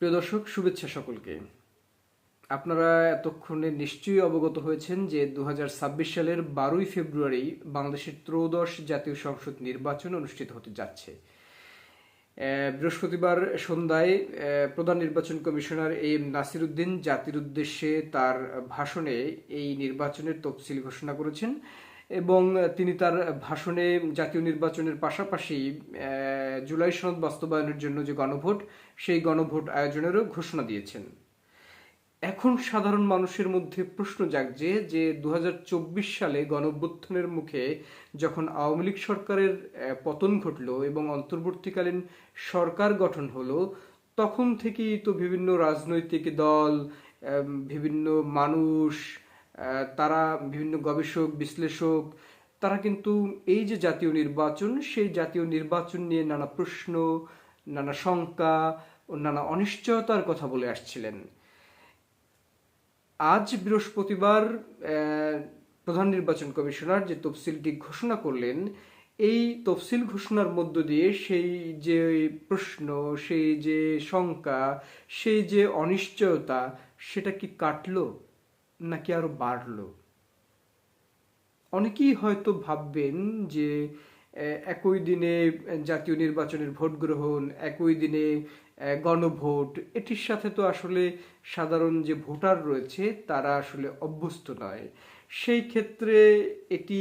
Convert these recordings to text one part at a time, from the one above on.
প্রিয় দর্শক, শুভেচ্ছা সকলকে। আপনারা এতক্ষণে নিশ্চয়ই অবগত হয়েছেন যে দুহাজার ছাব্বিশ সালের বারোই ফেব্রুয়ারি বাংলাদেশের ত্রয়োদশ জাতীয় সংসদ নির্বাচন অনুষ্ঠিত হতে যাচ্ছে। বৃহস্পতিবার সন্ধ্যায় প্রধান নির্বাচন কমিশনার এম নাসির উদ্দিন জাতির উদ্দেশ্যে তার ভাষণে এই নির্বাচনের তফসিল ঘোষণা করেছেন। এবং তিনি তার ভাষণে জাতীয় নির্বাচনের পাশাপাশি জুলাই সনদ বাস্তবায়নের জন্য যে গণভোট, সেই গণভোট আয়োজনেরও ঘোষণা দিয়েছেন। এখন সাধারণ মানুষের মধ্যে প্রশ্ন জাগছে যে দু হাজার চব্বিশ সালে গণঅভ্যুত্থানের মুখে যখন আওয়ামী লীগ সরকারের পতন ঘটলো এবং অন্তর্বর্তীকালীন সরকার গঠন হলো, তখন থেকেই তো বিভিন্ন রাজনৈতিক দল বিভিন্ন মানুষ তারা বিভিন্ন গবেষক, বিশ্লেষক, তারা কিন্তু এই যে জাতীয় নির্বাচন, সেই জাতীয় নির্বাচন নিয়ে নানা প্রশ্ন, নানা শঙ্কা ও নানা অনিশ্চয়তার কথা বলে আসছিলেন। আজ বৃহস্পতিবার প্রধান নির্বাচন কমিশনার যে তফসিলটি ঘোষণা করলেন, এই তফসিল ঘোষণার মধ্য দিয়ে সেই যে প্রশ্ন, সেই যে শঙ্কা, সেই যে অনিশ্চয়তা, সেটা কি কাটলো? নাকি আরও বাড়লো? অনেকেই হয়তো ভাববেন যে একই দিনে জাতীয় নির্বাচনের ভোট গ্রহণ একই দিনে গণভোট, এটির সাথে তো আসলে সাধারণ যে ভোটার রয়েছে, তারা আসলে অভ্যস্ত নয়। সেই ক্ষেত্রে এটি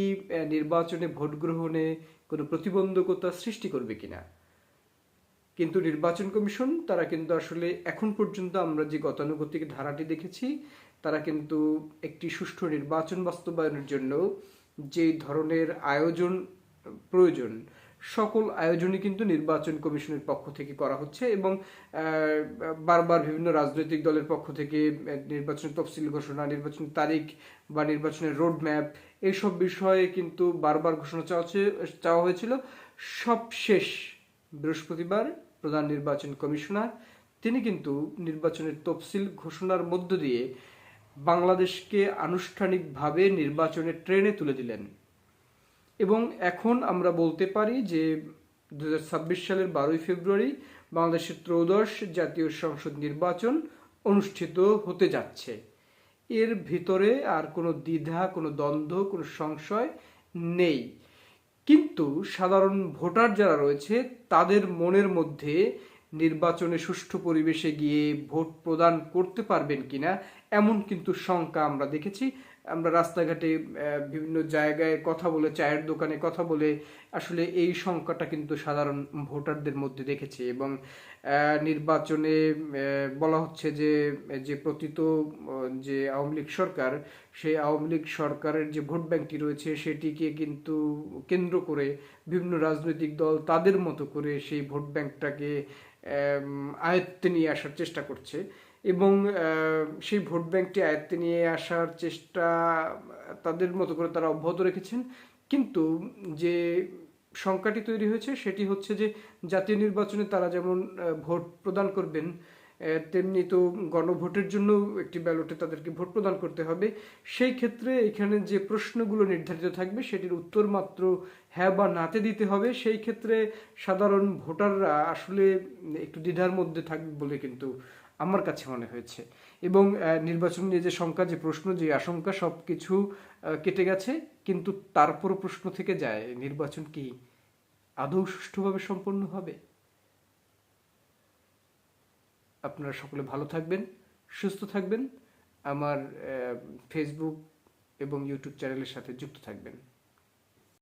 নির্বাচনে ভোট গ্রহণে কোনো প্রতিবন্ধকতা সৃষ্টি করবে কিনা? কিন্তু নির্বাচন কমিশন, তারা কিন্তু আসলে এখন পর্যন্ত আমরা যে গতানুগতিক ধারাটি দেখেছি তারা কিন্তু একটি সুষ্ঠু নির্বাচন বাস্তবায়নের জন্য যে ধরনের আয়োজন প্রয়োজন, সকল আয়োজনই কিন্তু নির্বাচন কমিশনের পক্ষ থেকে করা হচ্ছে এবং বারবার বিভিন্ন রাজনৈতিক দলের পক্ষ থেকে নির্বাচনের তফসিল ঘোষণা নির্বাচনের তারিখ বা নির্বাচনের রোড ম্যাপ এইসব বিষয়ে কিন্তু বারবার ঘোষণা চাওয়া চাওয়া হয়েছিল। সব শেষ বৃহস্পতিবার প্রধান নির্বাচন কমিশনার, তিনি কিন্তু নির্বাচনের তফসিল ঘোষণার মধ্য দিয়ে বাংলাদেশকে আনুষ্ঠানিকভাবে নির্বাচনের ট্রেনে তুলে দিলেন। এবং এখন আমরা বলতে পারি যে দুহাজার ছাব্বিশ সালের বারোই ফেব্রুয়ারি বাংলাদেশের ত্রয়োদশ জাতীয় সংসদ নির্বাচন অনুষ্ঠিত হতে যাচ্ছে। এর ভিতরে আর কোনো দ্বিধা, কোনো দ্বন্দ্ব, কোনো সংশয় নেই। কিন্তু সাধারণ ভোটার যারা রয়েছে, তাদের মনের মধ্যে নির্বাচনে সুষ্ঠু পরিবেশে গিয়ে ভোট প্রদান করতে পারবেন কিনা, এমন কিন্তু শঙ্কা আমরা দেখেছি। আমরা রাস্তাঘাটে বিভিন্ন জায়গায় কথা বলে, চায়ের দোকানে কথা বলে আসলে এই শঙ্কাটা কিন্তু সাধারণ ভোটারদের মধ্যে দেখেছি এবং নির্বাচনে বলা হচ্ছে যে যে প্রতীত যে আওয়ামী লীগ সরকার, সেই আওয়ামী লীগ সরকারের যে ভোট ব্যাংকটি রয়েছে সেটিকে কিন্তু কেন্দ্র করে বিভিন্ন রাজনৈতিক দল তাদের মতো করে সেই ভোট ব্যাংকটাকে আয়ত্তে নিয়ে আসার চেষ্টা করছে। এবং সেই ভোট ব্যাংকটি আয়ত্তে নিয়ে আসার চেষ্টা, তাদের মতো করে তারা অব্যাহত রেখেছেন। কিন্তু যে সংখ্যাটি তৈরি হয়েছে, সেটি হচ্ছে যে জাতীয় নির্বাচনে তারা যেমন ভোট প্রদান করবেন তেমনি তো গণভোটের জন্য একটি ব্যালটে তাদেরকে ভোট প্রদান করতে হবে। সেই ক্ষেত্রে এখানে যে প্রশ্নগুলো নির্ধারিত থাকবে, সেটির উত্তর মাত্র হ্যাঁ বা নাতে দিতে হবে। সেই ক্ষেত্রে সাধারণ ভোটাররা আসলে একটু দ্বিধার মধ্যে থাকবে বলে কিন্তু আমার কাছে মনে হয়েছে। এবং নির্বাচন নিয়ে যে শঙ্কা, যে প্রশ্ন, যে আশঙ্কা, সব কিছু কেটে গেছে। কিন্তু তারপরও প্রশ্ন থেকে যায়, নির্বাচন কি আদৌ সুষ্ঠুভাবে সম্পন্ন হবে? আপনারা সকলে ভালো থাকবেন সুস্থ থাকবেন আমার ফেসবুক এবং ইউটিউব চ্যানেলের সাথে যুক্ত থাকবেন।